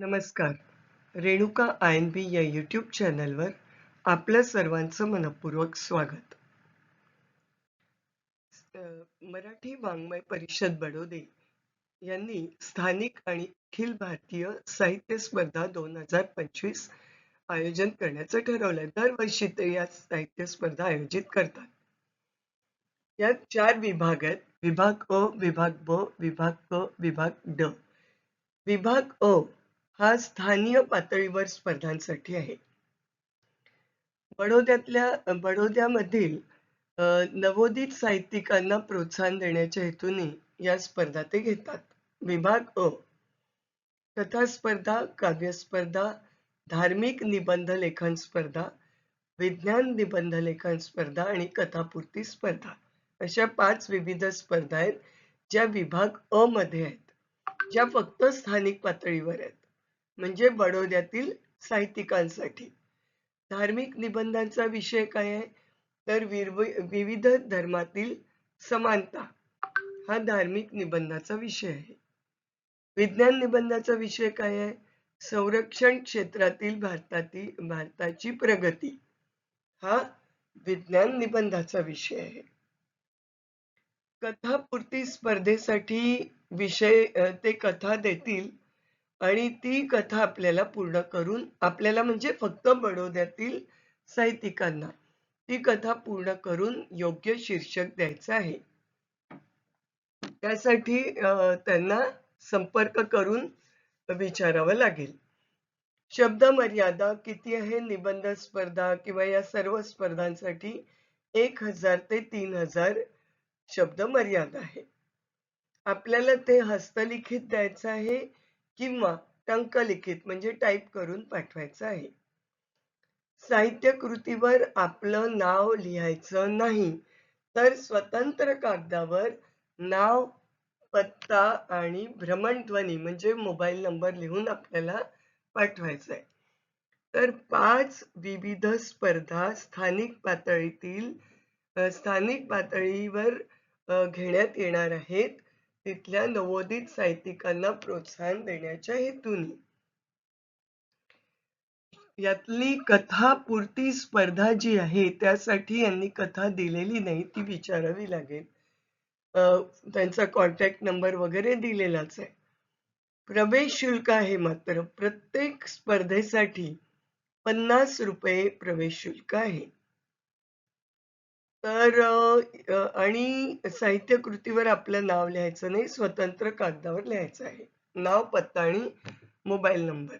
नमस्कार. Renuka I N बी या YouTube चॅनलवर आपल्या सर्वांचं मनपूर्वक स्वागत. मराठी वाङ्मय परिषद बडोदे यांनी स्थानिक आणि अखिल भारतीय साहित्य स्पर्धा दोन हजार पंचवीस आयोजन करण्याचं ठरवलंय. दरवर्षी ते या साहित्य स्पर्धा आयोजित करतात. यात चार विभाग आहेत. विभाग अ, विभाग ब, विभाग क, विभाग ड. विभाग अ हा स्थानीय पातळीवर स्पर्धांसाठी आहे. बडोद्यातल्या बडोद्यामधील नवोदित साहित्यिकांना प्रोत्साहन देण्याच्या हेतूने या स्पर्धा ते घेतात. विभाग अ कथा स्पर्धा, काव्य स्पर्धा, धार्मिक निबंध लेखन स्पर्धा, विज्ञान निबंध लेखन स्पर्धा आणि कथापूर्ती स्पर्धा अशा पाच विविध स्पर्धा आहेत ज्या विभाग अ मध्ये आहेत. ज्या फक्त स्थानिक पातळीवर आहेत. म्हणजे बडोद्यातील साहित्यिकांसाठी. धार्मिक निबंधांचा विषय काय आहे? तर विविध धर्मातील समानता हा धार्मिक निबंधाचा विषय आहे. विज्ञान निबंधाचा विषय काय आहे? संरक्षण क्षेत्रातील भारतातील भारताची प्रगती हा विज्ञान निबंधाचा विषय आहे. कथापूर्ती स्पर्धेसाठी विषय ते कथा देतील आणि ती कथा आपल्याला पूर्ण करून आपल्याला म्हणजे फक्त बडोद्यातील साहित्यिकांना ती कथा पूर्ण करून योग्य शीर्षक द्यायचं आहे. त्यासाठी त्यांना संपर्क करून विचारावं लागेल. शब्द मर्यादा किती आहे? निबंध स्पर्धा किंवा या सर्व स्पर्धांसाठी एक हजार ते तीन हजार शब्द मर्यादा आहे. आपल्याला ते हस्तलिखित द्यायचं आहे किंवा टंकलिखित म्हणजे टाईप करून पाठवायचं आहे. साहित्य कृतीवर आपलं नाव लिहायचं नाही तर स्वतंत्र कागदावर नाव, पत्ता आणि भ्रमणध्वनी म्हणजे मोबाईल नंबर लिहून आपल्याला पाठवायचा आहे. तर पाच विविध स्पर्धा स्थानिक पातळीतील स्थानिक पातळीवर घेण्यात येणार आहेत. तिथल्या नवोदित साहित्यिकांना प्रोत्साहन देण्याच्या हेतूने. यातली कथा कथापूर्ती स्पर्धा जी आहे त्यासाठी यांनी कथा दिलेली नाही ती विचारावी लागेल. त्यांचा कॉन्टॅक्ट नंबर वगैरे दिलेलाच आहे. प्रवेश शुल्क आहे मात्र प्रत्येक स्पर्धेसाठी पन्नास रुपये प्रवेश शुल्क आहे. तर अ, आणि साहित्य कृतीवर आपलं नाव लिहायचं नाही स्वतंत्र कागदावर लिहायचं आहे. नाव, पत्ता आणि मोबाईल नंबर.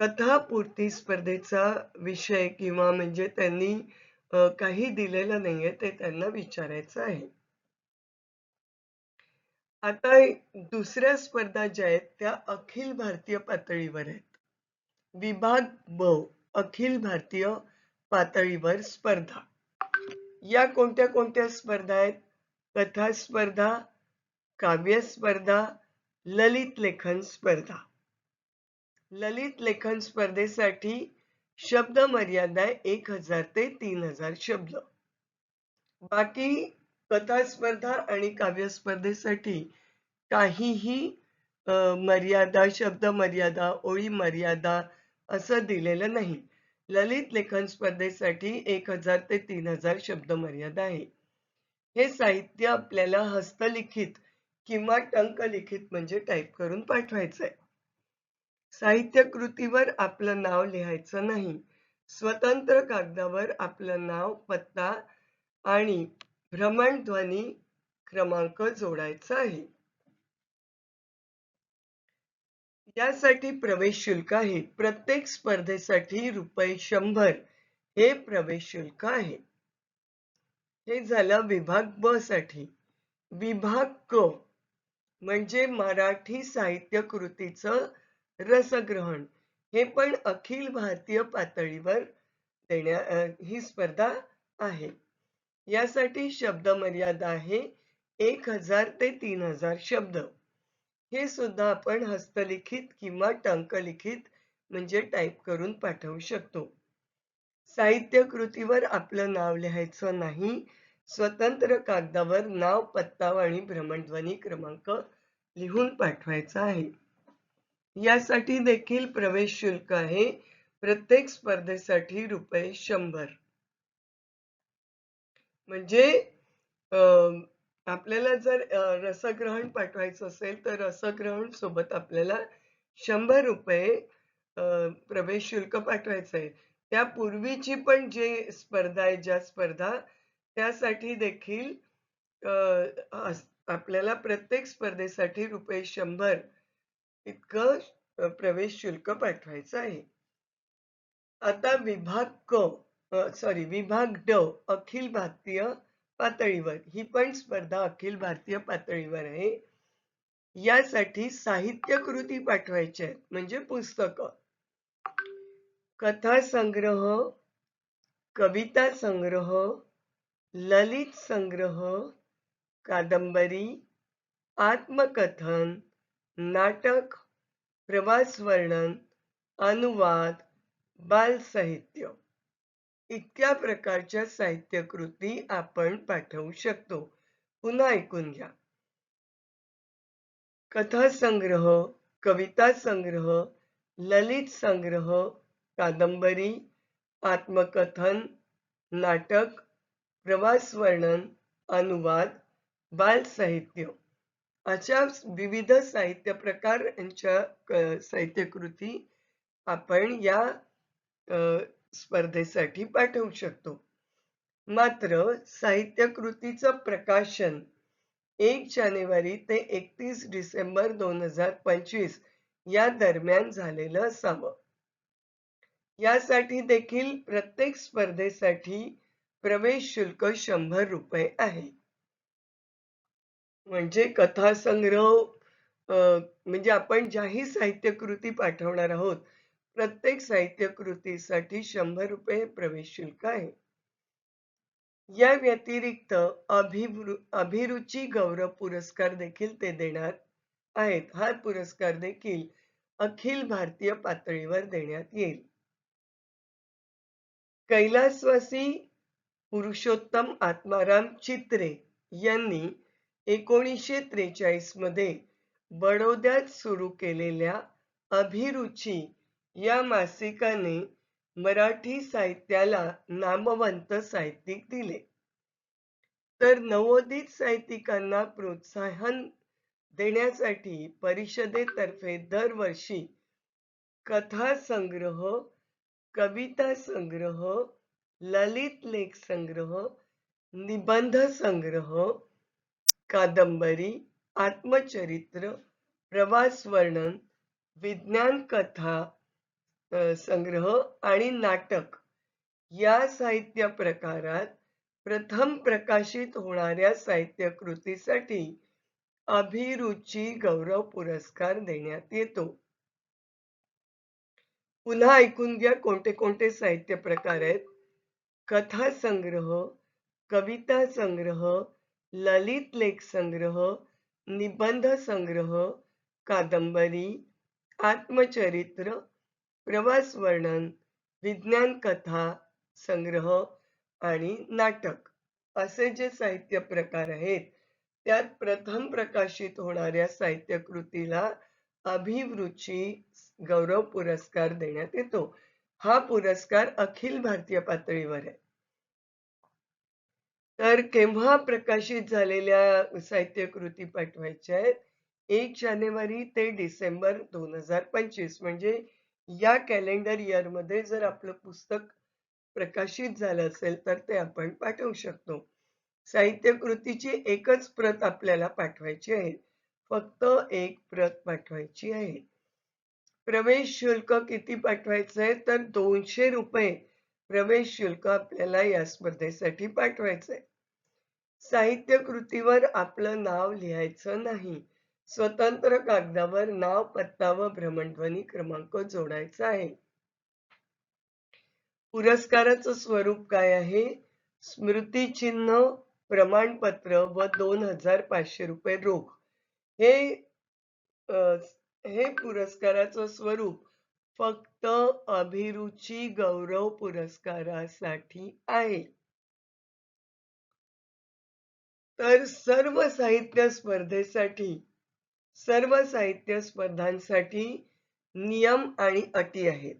कथापूर्ती स्पर्धेचा विषय किंवा म्हणजे त्यांनी अ, काही दिलेलं नाहीये ते त्यांना विचारायचं आहे. आता दुसऱ्या स्पर्धा ज्या आहेत त्या अखिल भारतीय पातळीवर आहेत. विभाग ब अखिल भारतीय पातळीवर स्पर्धा. या कोणत्या कोणत्या स्पर्धा आहेत? कथा स्पर्धा, काव्य स्पर्धा, ललित लेखन स्पर्धा. ललित लेखन स्पर्धेसाठी शब्द मर्यादा एक हजार ते तीन हजार शब्द. बाकी कथा स्पर्धा आणि काव्य स्पर्धेसाठी काहीही मर्यादा, शब्द मर्यादा, ओळी मर्यादा असं दिलेलं नाही. ललित लेखन स्पर्धेसाठी एक हजार ते तीन हजार शब्द मर्यादा आहे. हे साहित्य आपल्याला हस्तलिखित किंवा टंकलिखित म्हणजे टाईप करून पाठवायचं आहे. साहित्य कृतीवर आपलं नाव लिहायचं नाही. स्वतंत्र कागदावर आपलं नाव, पत्ता आणि भ्रमणध्वनी क्रमांक जोडायचा आहे. यासाठी प्रवेश शुल्क आहे. प्रत्येक स्पर्धेसाठी रुपये शंभर हे प्रवेश शुल्क आहे. हे झालं विभाग ब साठी. विभाग क म्हणजे मराठी साहित्य कृतीचं रसग्रहण. हे पण अखिल भारतीय पातळीवर देण्या ही स्पर्धा आहे. यासाठी शब्द मर्यादा आहे एक हजार ते तीन हजार शब्द. हे सुद्धा आपण हस्तलिखित किंवा टंकलिखित म्हणजे टाईप करून पाठवू शकतो. साहित्य कृतीवर आपलं नाव लिहायचं नाही. स्वतंत्र कागदावर नाव, पत्ता आणि भ्रमणध्वनी क्रमांक लिहून पाठवायचा आहे. यासाठी देखील प्रवेश शुल्क आहे प्रत्येक स्पर्धेसाठी रुपये शंभर म्हणजे अं, आपल्याला जर रसग्रहण पाठवायचं असेल तर रसग्रहण सोबत आपल्याला शंभर रुपये प्रवेश शुल्क पाठवायचं आहे त्यापूर्वीची पण जे स्पर्धा आहे ज्या स्पर्धा त्यासाठी देखील आपल्याला प्रत्येक स्पर्धेसाठी रुपये शंभर इतकं प्रवेश शुल्क पाठवायचं आहे. आता विभाग क सॉरी विभाग ड अखिल भारतीय पातळीवर. ही पण स्पर्धा अखिल भारतीय पातळीवर आहे. यासाठी साहित्य कृती पाठवायच्या आहेत म्हणजे पुस्तक. कथा संग्रह कविता संग्रह ललित संग्रह कादंबरी आत्मकथन नाटक प्रवास वर्णन अनुवाद बाल साहित्य इतक्या प्रकारच्या साहित्य कृती आपण पाठवू शकतो. पुन्हा ऐकून घ्या. कथा संग्रह कविता संग्रह ललित संग्रह कादंबरी आत्मकथन नाटक प्रवास वर्णन अनुवाद बाल साहित्य अशा विविध साहित्य प्रकारांच्या साहित्यकृती आपण या स्पर्धेसाठी पाठवू शकतो. मात्र साहित्य कृतीचं प्रकाशन एक जानेवारी ते एकतीस डिसेंबर दोन हजार पंचवीस या दरम्यान झालेलं असावं. यासाठी देखील प्रत्येक स्पर्धेसाठी प्रवेश शुल्क शंभर रुपये आहे. म्हणजे कथा संग्रह म्हणजे आपण ज्याही साहित्य कृती पाठवणार आहोत प्रत्येक साहित्य कृतीसाठी शंभर रुपये प्रवेश शुल्क आहे. या व्यतिरिक्त अभिरुची गौरव पुरस्कार देखील ते देणार आहेत. हा पुरस्कार देखील अखिल भारतीय पातळीवर देण्यात येईल. कैलासवासी पुरुषोत्तम आत्माराम चित्रे यांनी एकोणीसशे त्रेचाळीसमध्ये बडोद्यात सुरू केलेल्या अभिरुची या मासिकाने मराठी साहित्याला नामवंत साहित्यिक दिले. तर नवोदित साहित्यिकांना प्रोत्साहन देण्यासाठी परिषदेतर्फे दरवर्षी कथा संग्रह कविता संग्रह ललित लेख संग्रह निबंध संग्रह कादंबरी आत्मचरित्र प्रवास वर्णन विज्ञान कथा संग्रह आणि नाटक या साहित्य प्रकारात प्रथम प्रकाशित होणाऱ्या साहित्य कृतीसाठी अभिरुची गौरव पुरस्कार देण्यात येतो. पुन्हा ऐकून घ्या कोणते कोणते साहित्य प्रकार आहेत. कथा संग्रह कविता संग्रह ललित लेख संग्रह निबंध संग्रह कादंबरी आत्मचरित्र प्रवास वर्णन विज्ञान कथा संग्रह आणि नाटक असे जे साहित्य प्रकार आहेत त्यात प्रथम प्रकाशित होणाऱ्या साहित्य कृतीला अभिरुची गौरव पुरस्कार देण्यात येतो. हा पुरस्कार अखिल भारतीय पातळीवर आहे. तर केव्हा प्रकाशित झालेल्या साहित्य कृती पाठवायच्या आहेत? एक जानेवारी ते डिसेंबर दोन हजार पंचवीस म्हणजे या कॅलेंडर इयरमध्ये जर आपलं पुस्तक प्रकाशित झालं असेल तर ते आपण पाठवू शकतो. साहित्य कृतीची एकच प्रत आपल्याला पाठवायची आहे. फक्त एक प्रत पाठवायची आहे. प्रवेश शुल्क किती पाठवायचं आहे तर दोनशे रुपये प्रवेश शुल्क आपल्याला या स्पर्धेसाठी पाठवायचं आहे साहित्य कृतीवर आपलं नाव लिहायचं नाही. स्वतंत्र कागदावर नाव पत्ता व भ्रमणध्वनी क्रमांक जोडायचा आहे. पुरस्काराचं स्वरूप काय आहे? स्मृतिचिन्ह प्रमाणपत्र व दोन हजार पाचशे रुपये रोख. हे हे पुरस्काराचं स्वरूप फक्त अभिरुची गौरव पुरस्कारासाठी आहे. तर सर्व साहित्य स्पर्धेसाठी सर्व साहित्य स्पर्धांसाठी नियम आणि अटी आहेत.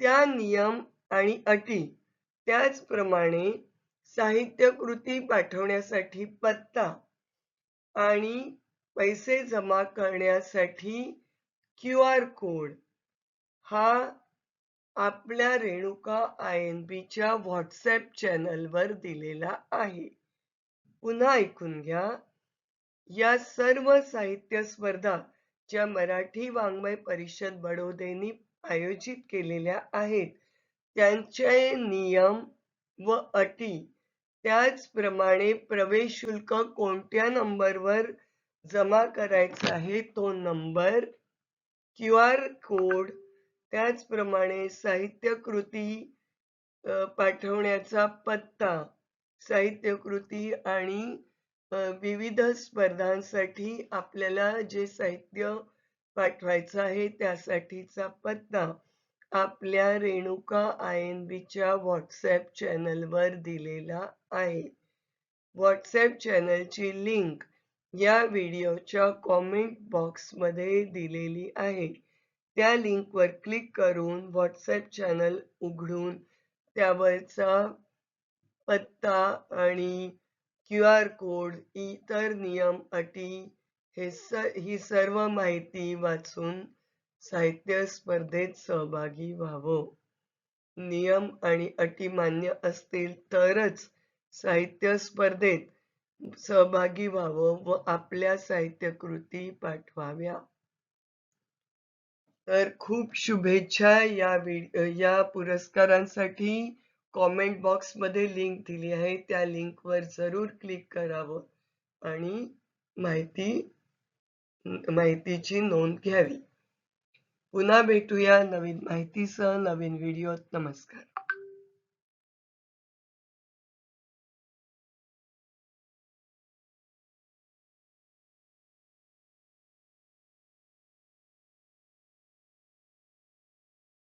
त्या नियम आणि अटी त्याचप्रमाणे साहित्य कृती पाठवण्यासाठी पत्ता आणि पैसे जमा करण्यासाठी क्यू आर कोड हा आपल्या रेणुका आय एन बीच्या व्हॉट्सॲप चॅनलवर दिलेला आहे. पुन्हा ऐकून घ्या. या सर्व साहित्य स्पर्धा ज्या मराठी वाङ्मय परिषद बडोदेनी आयोजित केलेल्या आहेत. त्यांचे नियम व अटी त्याचप्रमाणे प्रवेश शुल्क कोणत्या नंबरवर जमा करायचा आहे तो नंबर क्यू आर कोड त्याचप्रमाणे साहित्य कृती पाठवण्याचा पत्ता साहित्य कृती आणि विविध स्पर्धांसाठी आपल्याला जे साहित्य पाठवायचं आहे त्यासाठीचा पत्ता आपल्या रेणुका आय एन बीच्या व्हॉट्सॲप चॅनलवर दिलेला आहे. व्हॉट्सॲप चॅनलची लिंक या व्हिडिओच्या कॉमेंट बॉक्समध्ये दिलेली आहे. त्या लिंकवर क्लिक करून व्हॉट्सॲप चॅनल उघडून त्यावरचा पत्ता आणि क्यू आर कोड इतर नियम अटी हे स ही सर्व माहिती वाचून साहित्य स्पर्धेत सहभागी व्हावं. नियम आणि अटी मान्य असतील तरच साहित्य स्पर्धेत सहभागी व्हावं व आपल्या साहित्य कृती पाठवाव्या. तर खूप शुभेच्छा या या पुरस्कारांसाठी. कॉमेंट बॉक्समध्ये लिंक दिली आहे. त्या लिंकवर जरूर क्लिक करावं आणि माहिती माहितीची नोंद घ्यावी. पुन्हा भेटूया नवीन माहितीसह नवीन व्हिडिओत नमस्कार.